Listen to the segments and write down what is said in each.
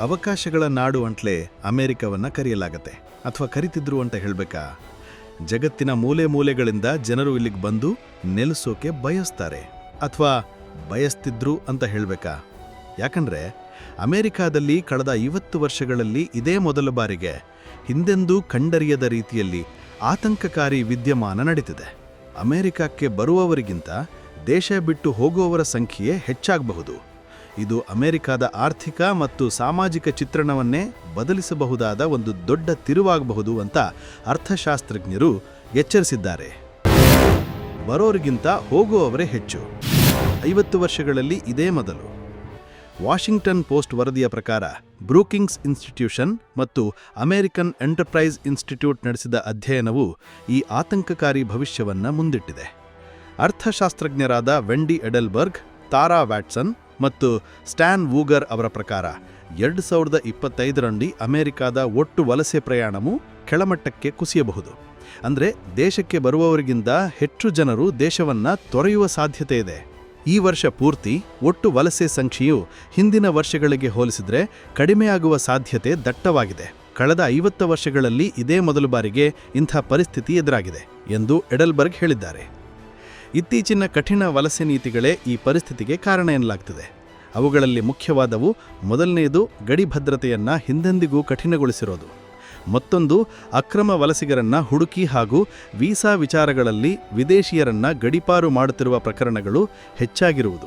ಅವಕಾಶಗಳ ನಾಡು ಅಂತಲೇ ಅಮೆರಿಕವನ್ನ ಕರೆಯಲಾಗತ್ತೆ, ಅಥವಾ ಕರಿತಿದ್ರು ಅಂತ ಹೇಳಬೇಕಾ? ಜಗತ್ತಿನ ಮೂಲೆ ಮೂಲೆಗಳಿಂದ ಜನರು ಇಲ್ಲಿಗೆ ಬಂದು ನೆಲೆಸೋಕೆ ಬಯಸ್ತಾರೆ, ಅಥವಾ ಬಯಸ್ತಿದ್ರು ಅಂತ ಹೇಳಬೇಕಾ? ಯಾಕಂದ್ರೆ ಅಮೆರಿಕಾದಲ್ಲಿ ಕಳೆದ ಐವತ್ತು ವರ್ಷಗಳಲ್ಲಿ ಇದೇ ಮೊದಲ ಬಾರಿಗೆ ಹಿಂದೆಂದೂ ಕಂಡರಿಯದ ರೀತಿಯಲ್ಲಿ ಆತಂಕಕಾರಿ ವಿದ್ಯಮಾನ ನಡೀತಿದೆ. ಅಮೆರಿಕಕ್ಕೆ ಬರುವವರಿಗಿಂತ ದೇಶ ಬಿಟ್ಟು ಹೋಗುವವರ ಸಂಖ್ಯೆ ಹೆಚ್ಚಾಗಬಹುದು. ಇದು ಅಮೆರಿಕದ ಆರ್ಥಿಕ ಮತ್ತು ಸಾಮಾಜಿಕ ಚಿತ್ರಣವನ್ನೇ ಬದಲಿಸಬಹುದಾದ ಒಂದು ದೊಡ್ಡ ತಿರುವಾಗಬಹುದು ಅಂತ ಅರ್ಥಶಾಸ್ತ್ರಜ್ಞರು ಎಚ್ಚರಿಸಿದ್ದಾರೆ. ಬರೋರಿಗಿಂತ ಹೋಗುವವರೇ ಹೆಚ್ಚು. ಐವತ್ತು ವರ್ಷಗಳಲ್ಲಿ ಇದೇ ಮೊದಲು. ವಾಷಿಂಗ್ಟನ್ ಪೋಸ್ಟ್ ವರದಿಯ ಪ್ರಕಾರ, ಬ್ರೂಕಿಂಗ್ಸ್ ಇನ್ಸ್ಟಿಟ್ಯೂಷನ್ ಮತ್ತು ಅಮೆರಿಕನ್ ಎಂಟರ್ಪ್ರೈಸ್ ಇನ್ಸ್ಟಿಟ್ಯೂಟ್ ನಡೆಸಿದ ಅಧ್ಯಯನವು ಈ ಆತಂಕಕಾರಿ ಭವಿಷ್ಯವನ್ನು ಮುಂದಿಟ್ಟಿದೆ. ಅರ್ಥಶಾಸ್ತ್ರಜ್ಞರಾದ ವೆಂಡಿ ಎಡೆಲ್ಬರ್ಗ್, ತಾರಾ ವ್ಯಾಟ್ಸನ್ ಮತ್ತು ಸ್ಟ್ಯಾನ್ ವೂಗರ್ ಅವರ ಪ್ರಕಾರ, ಎರಡು ಸಾವಿರದ ಇಪ್ಪತ್ತೈದರಲ್ಲಿ ಅಮೆರಿಕದ ಒಟ್ಟು ವಲಸೆ ಪ್ರಯಾಣವು ಕೆಳಮಟ್ಟಕ್ಕೆ ಕುಸಿಯಬಹುದು. ಅಂದರೆ ದೇಶಕ್ಕೆ ಬರುವವರಿಗಿಂತ ಹೆಚ್ಚು ಜನರು ದೇಶವನ್ನು ತೊರೆಯುವ ಸಾಧ್ಯತೆ ಇದೆ. ಈ ವರ್ಷ ಪೂರ್ತಿ ಒಟ್ಟು ವಲಸೆ ಸಂಖ್ಯೆಯು ಹಿಂದಿನ ವರ್ಷಗಳಿಗೆ ಹೋಲಿಸಿದರೆ ಕಡಿಮೆಯಾಗುವ ಸಾಧ್ಯತೆ ದಟ್ಟವಾಗಿದೆ. ಕಳೆದ ಐವತ್ತು ವರ್ಷಗಳಲ್ಲಿ ಇದೇ ಮೊದಲ ಬಾರಿಗೆ ಇಂಥ ಪರಿಸ್ಥಿತಿ ಎದುರಾಗಿದೆ ಎಂದು ಎಡಲ್ಬರ್ಗ್ ಹೇಳಿದ್ದಾರೆ. ಇತ್ತೀಚಿನ ಕಠಿಣ ವಲಸೆ ನೀತಿಗಳೇ ಈ ಪರಿಸ್ಥಿತಿಗೆ ಕಾರಣ ಎನ್ನಲಾಗ್ತದೆ. ಅವುಗಳಲ್ಲಿ ಮುಖ್ಯವಾದವು ಮೊದಲನೆಯದು ಗಡಿ ಭದ್ರತೆಯನ್ನು ಹಿಂದೆಂದಿಗೂ ಕಠಿಣಗೊಳಿಸಿರೋದು. ಮತ್ತೊಂದು ಅಕ್ರಮ ವಲಸಿಗರನ್ನ ಹುಡುಕಿ ಹಾಗೂ ವೀಸಾ ವಿಚಾರಗಳಲ್ಲಿ ವಿದೇಶಿಯರನ್ನ ಗಡಿಪಾರು ಮಾಡುತ್ತಿರುವ ಪ್ರಕರಣಗಳು ಹೆಚ್ಚಾಗಿರುವುದು.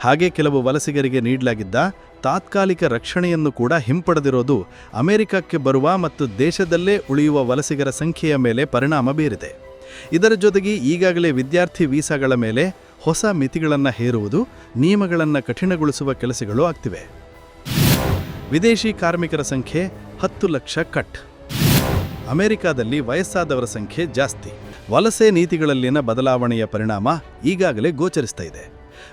ಹಾಗೆ ಕೆಲವು ವಲಸಿಗರಿಗೆ ನೀಡಲಾಗಿದ್ದ ತಾತ್ಕಾಲಿಕ ರಕ್ಷಣೆಯನ್ನು ಕೂಡ ಹಿಂಪಡೆದಿರೋದು ಅಮೆರಿಕಕ್ಕೆ ಬರುವ ಮತ್ತು ದೇಶದಲ್ಲೇ ಉಳಿಯುವ ವಲಸಿಗರ ಸಂಖ್ಯೆಯ ಮೇಲೆ ಪರಿಣಾಮ ಬೀರಿದೆ. ಇದರ ಜೊತೆಗೆ ಈಗಾಗಲೇ ವಿದ್ಯಾರ್ಥಿ ವೀಸಾಗಳ ಮೇಲೆ ಹೊಸ ಮಿತಿಗಳನ್ನು ಹೇರುವುದು, ನಿಯಮಗಳನ್ನು ಕಠಿಣಗೊಳಿಸುವ ಕೆಲಸಗಳು ಆಗ್ತಿವೆ. ವಿದೇಶಿ ಕಾರ್ಮಿಕರ ಸಂಖ್ಯೆ ಹತ್ತು ಲಕ್ಷ ಕಟ್. ಅಮೆರಿಕಾದಲ್ಲಿ ವಯಸ್ಸಾದವರ ಸಂಖ್ಯೆ ಜಾಸ್ತಿ. ವಲಸೆ ನೀತಿಗಳಲ್ಲಿನ ಬದಲಾವಣೆಯ ಪರಿಣಾಮ ಈಗಾಗಲೇ ಗೋಚರಿಸ್ತಾ ಇದೆ.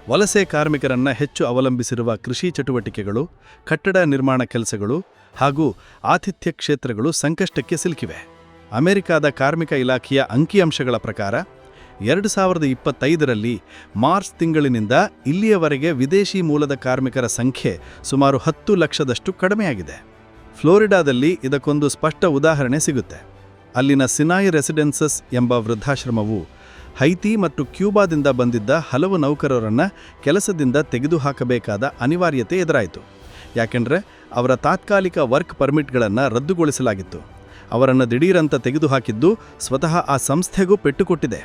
ವಲಸೆ ಕಾರ್ಮಿಕರನ್ನ ಹೆಚ್ಚು ಅವಲಂಬಿಸಿರುವ ಕೃಷಿ ಚಟುವಟಿಕೆಗಳು, ಕಟ್ಟಡ ನಿರ್ಮಾಣ ಕೆಲಸಗಳು ಹಾಗೂ ಆತಿಥ್ಯ ಕ್ಷೇತ್ರಗಳು ಸಂಕಷ್ಟಕ್ಕೆ ಸಿಲುಕಿವೆ. ಅಮೆರಿಕಾದ ಕಾರ್ಮಿಕ ಇಲಾಖೆಯ ಅಂಕಿಅಂಶಗಳ ಪ್ರಕಾರ, ಎರಡು ಸಾವಿರದ ಇಪ್ಪತ್ತೈದರಲ್ಲಿ ಮಾರ್ಚ್ ತಿಂಗಳಿನಿಂದ ಇಲ್ಲಿಯವರೆಗೆ ವಿದೇಶಿ ಮೂಲದ ಕಾರ್ಮಿಕರ ಸಂಖ್ಯೆ ಸುಮಾರು ಹತ್ತು ಲಕ್ಷದಷ್ಟು ಕಡಿಮೆಯಾಗಿದೆ. ಫ್ಲೋರಿಡಾದಲ್ಲಿ ಇದಕ್ಕೊಂದು ಸ್ಪಷ್ಟ ಉದಾಹರಣೆ ಸಿಗುತ್ತೆ. ಅಲ್ಲಿನ ಸಿನಾಯಿ ರೆಸಿಡೆನ್ಸಸ್ ಎಂಬ ವೃದ್ಧಾಶ್ರಮವು ಹೈತಿ ಮತ್ತು ಕ್ಯೂಬಾದಿಂದ ಬಂದಿದ್ದ ಹಲವು ನೌಕರರನ್ನು ಕೆಲಸದಿಂದ ತೆಗೆದುಹಾಕಬೇಕಾದ ಅನಿವಾರ್ಯತೆ ಎದುರಾಯಿತು. ಯಾಕೆಂದರೆ, ಅವರ ತಾತ್ಕಾಲಿಕ ವರ್ಕ್ ಪರ್ಮಿಟ್ಗಳನ್ನು ರದ್ದುಗೊಳಿಸಲಾಗಿತ್ತು. ಅವರನ್ನು ದಿಢೀರಂತ ತೆಗೆದುಹಾಕಿದ್ದು ಸ್ವತಃ ಆ ಸಂಸ್ಥೆಗೂ ಪೆಟ್ಟುಕೊಟ್ಟಿದೆ.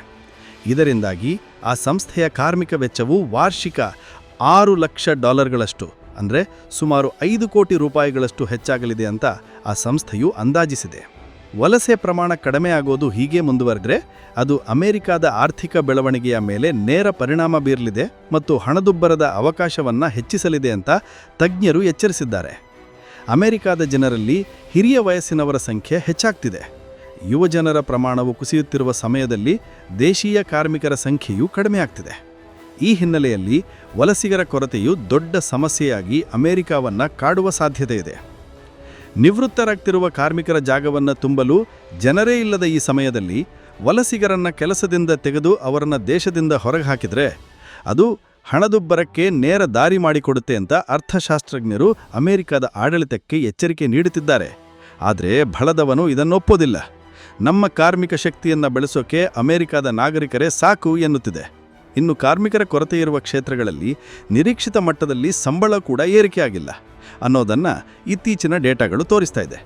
ಇದರಿಂದಾಗಿ ಆ ಸಂಸ್ಥೆಯ ಕಾರ್ಮಿಕ ವೆಚ್ಚವು ವಾರ್ಷಿಕ ಆರು ಲಕ್ಷ ಡಾಲರ್ಗಳಷ್ಟು, ಅಂದರೆ ಸುಮಾರು ಐದು ಕೋಟಿ ರೂಪಾಯಿಗಳಷ್ಟು ಹೆಚ್ಚಾಗಲಿದೆ ಅಂತ ಆ ಸಂಸ್ಥೆಯು ಅಂದಾಜಿಸಿದೆ. ವಲಸೆ ಪ್ರಮಾಣ ಕಡಿಮೆ ಆಗೋದು ಹೀಗೆ ಮುಂದುವರೆದ್ರೆ ಅದು ಅಮೆರಿಕಾದ ಆರ್ಥಿಕ ಬೆಳವಣಿಗೆಯ ಮೇಲೆ ನೇರ ಪರಿಣಾಮ ಬೀರಲಿದೆ ಮತ್ತು ಹಣದುಬ್ಬರದ ಅವಕಾಶವನ್ನು ಹೆಚ್ಚಿಸಲಿದೆ ಅಂತ ತಜ್ಞರು ಎಚ್ಚರಿಸಿದ್ದಾರೆ. ಅಮೆರಿಕಾದ ಜನರಲ್ಲಿ ಹಿರಿಯ ವಯಸ್ಸಿನವರ ಸಂಖ್ಯೆ ಹೆಚ್ಚಾಗ್ತಿದೆ. ಯುವಜನರ ಪ್ರಮಾಣವು ಕುಸಿಯುತ್ತಿರುವ ಸಮಯದಲ್ಲಿ ದೇಶೀಯ ಕಾರ್ಮಿಕರ ಸಂಖ್ಯೆಯೂ ಕಡಿಮೆಯಾಗ್ತಿದೆ. ಈ ಹಿನ್ನೆಲೆಯಲ್ಲಿ ವಲಸಿಗರ ಕೊರತೆಯು ದೊಡ್ಡ ಸಮಸ್ಯೆಯಾಗಿ ಅಮೆರಿಕಾವನ್ನು ಕಾಡುವ ಸಾಧ್ಯತೆ ಇದೆ. ನಿವೃತ್ತರಾಗ್ತಿರುವ ಕಾರ್ಮಿಕರ ಜಾಗವನ್ನು ತುಂಬಲು ಜನರೇ ಇಲ್ಲದ ಈ ಸಮಯದಲ್ಲಿ ವಲಸಿಗರನ್ನು ಕೆಲಸದಿಂದ ತೆಗೆದು ಅವರನ್ನು ದೇಶದಿಂದ ಹೊರಗೆ ಹಾಕಿದರೆ ಅದು ಹಣದುಬ್ಬರಕ್ಕೆ ನೇರ ದಾರಿ ಮಾಡಿಕೊಡುತ್ತೆ ಅಂತ ಅರ್ಥಶಾಸ್ತ್ರಜ್ಞರು ಅಮೆರಿಕದ ಆಡಳಿತಕ್ಕೆ ಎಚ್ಚರಿಕೆ ನೀಡುತ್ತಿದ್ದಾರೆ. ಆದರೆ ಬಳದವನು ಇದನ್ನೊಪ್ಪೋದಿಲ್ಲ. ನಮ್ಮ ಕಾರ್ಮಿಕ ಶಕ್ತಿಯನ್ನು ಬೆಳೆಸೋಕೆ ಅಮೆರಿಕದ ನಾಗರಿಕರೇ ಸಾಕು ಎನ್ನುತ್ತಿದೆ. ಇನ್ನು ಕಾರ್ಮಿಕರ ಕೊರತೆ ಇರುವ ಕ್ಷೇತ್ರಗಳಲ್ಲಿ ನಿರೀಕ್ಷಿತ ಮಟ್ಟದಲ್ಲಿ ಸಂಬಳ ಕೂಡ ಏರಿಕೆಯಾಗಿಲ್ಲ ಅನ್ನೋದನ್ನು ಇತ್ತೀಚಿನ ಡೇಟಾಗಳು ತೋರಿಸ್ತಾ ಇದೆ.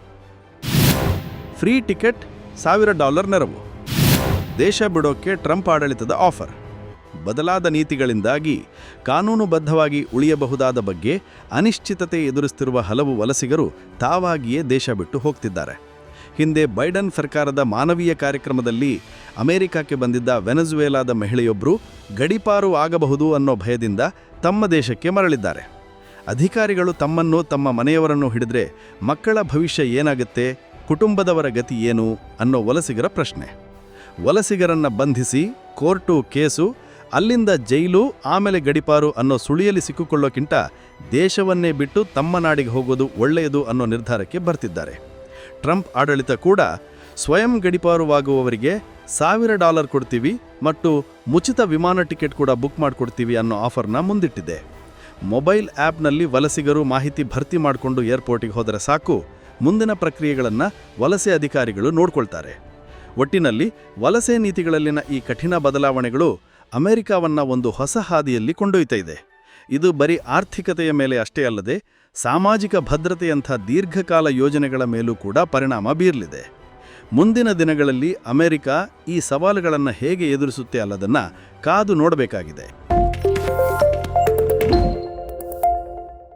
ಫ್ರೀ ಟಿಕೆಟ್, ಸಾವಿರ ಡಾಲರ್ ನೆರವು. ದೇಶ ಬಿಡೋಕೆ ಟ್ರಂಪ್ ಆಡಳಿತದ ಆಫರ್. ಬದಲಾದ ನೀತಿಗಳಿಂದಾಗಿ ಕಾನೂನುಬದ್ಧವಾಗಿ ಉಳಿಯಬಹುದಾದ ಬಗ್ಗೆ ಅನಿಶ್ಚಿತತೆ ಎದುರಿಸುತ್ತಿರುವ ಹಲವು ವಲಸಿಗರು ತಾವಾಗಿಯೇ ದೇಶ ಬಿಟ್ಟು ಹೋಗ್ತಿದ್ದಾರೆ. ಹಿಂದೆ ಬೈಡನ್ ಸರ್ಕಾರದ ಮಾನವೀಯ ಕಾರ್ಯಕ್ರಮದಲ್ಲಿ ಅಮೆರಿಕಕ್ಕೆ ಬಂದಿದ್ದ ವೆನೆಜುವೆಲಾದ ಮಹಿಳೆಯೊಬ್ಬರು ಗಡಿಪಾರು ಆಗಬಹುದು ಅನ್ನೋ ಭಯದಿಂದ ತಮ್ಮ ದೇಶಕ್ಕೆ ಮರಳಿದ್ದಾರೆ. ಅಧಿಕಾರಿಗಳು ತಮ್ಮನ್ನು ತಮ್ಮ ಮನೆಯವರನ್ನು ಹಿಡಿದ್ರೆ ಮಕ್ಕಳ ಭವಿಷ್ಯ ಏನಾಗುತ್ತೆ, ಕುಟುಂಬದವರ ಗತಿ ಏನು ಅನ್ನೋ ವಲಸಿಗರ ಪ್ರಶ್ನೆ. ವಲಸಿಗರನ್ನು ಬಂಧಿಸಿ ಕೋರ್ಟು ಕೇಸು ಅಲ್ಲಿಂದ ಜೈಲು, ಆಮೇಲೆ ಗಡಿಪಾರು ಅನ್ನೋ ಸುಳಿಯಲ್ಲಿ ಸಿಕ್ಕಿಕೊಳ್ಳೋಕ್ಕಿಂತ ದೇಶವನ್ನೇ ಬಿಟ್ಟು ತಮ್ಮ ನಾಡಿಗೆ ಹೋಗೋದು ಒಳ್ಳೆಯದು ಅನ್ನೋ ನಿರ್ಧಾರಕ್ಕೆ ಬರ್ತಿದ್ದಾರೆ. ಟ್ರಂಪ್ ಆಡಳಿತ ಕೂಡ ಸ್ವಯಂ ಗಡಿಪಾರುವಾಗುವವರಿಗೆ ಸಾವಿರ ಡಾಲರ್ ಕೊಡ್ತೀವಿ ಮತ್ತು ಮುಚಿತ ವಿಮಾನ ಟಿಕೆಟ್ ಕೂಡ ಬುಕ್ ಮಾಡಿಕೊಡ್ತೀವಿ ಅನ್ನೋ ಆಫರ್ನ ಮುಂದಿಟ್ಟಿದೆ. ಮೊಬೈಲ್ ಆ್ಯಪ್ನಲ್ಲಿ ವಲಸಿಗರು ಮಾಹಿತಿ ಭರ್ತಿ ಮಾಡಿಕೊಂಡು ಏರ್ಪೋರ್ಟಿಗೆ ಹೋದರೆ ಸಾಕು, ಮುಂದಿನ ಪ್ರಕ್ರಿಯೆಗಳನ್ನು ವಲಸೆ ಅಧಿಕಾರಿಗಳು ನೋಡ್ಕೊಳ್ತಾರೆ. ಒಟ್ಟಿನಲ್ಲಿ ವಲಸೆ ನೀತಿಗಳಲ್ಲಿನ ಈ ಕಠಿಣ ಬದಲಾವಣೆಗಳು ಅಮೆರಿಕಾವನ್ನ ಒಂದು ಹೊಸ ಹಾದಿಯಲ್ಲಿ ಕೊಂಡೊಯ್ತಾ ಇದೆ ಇದು ಬರೀ ಆರ್ಥಿಕತೆಯ ಮೇಲೆ ಅಷ್ಟೇ ಅಲ್ಲದೆ ಸಾಮಾಜಿಕ ಭದ್ರತೆಯಂಥ ದೀರ್ಘಕಾಲ ಯೋಜನೆಗಳ ಮೇಲೂ ಕೂಡ ಪರಿಣಾಮ ಬೀರಲಿದೆ. ಮುಂದಿನ ದಿನಗಳಲ್ಲಿ ಅಮೆರಿಕ ಈ ಸವಾಲುಗಳನ್ನು ಹೇಗೆ ಎದುರಿಸುತ್ತೆ ಅಲ್ಲದನ್ನು ಕಾದು ನೋಡಬೇಕಾಗಿದೆ.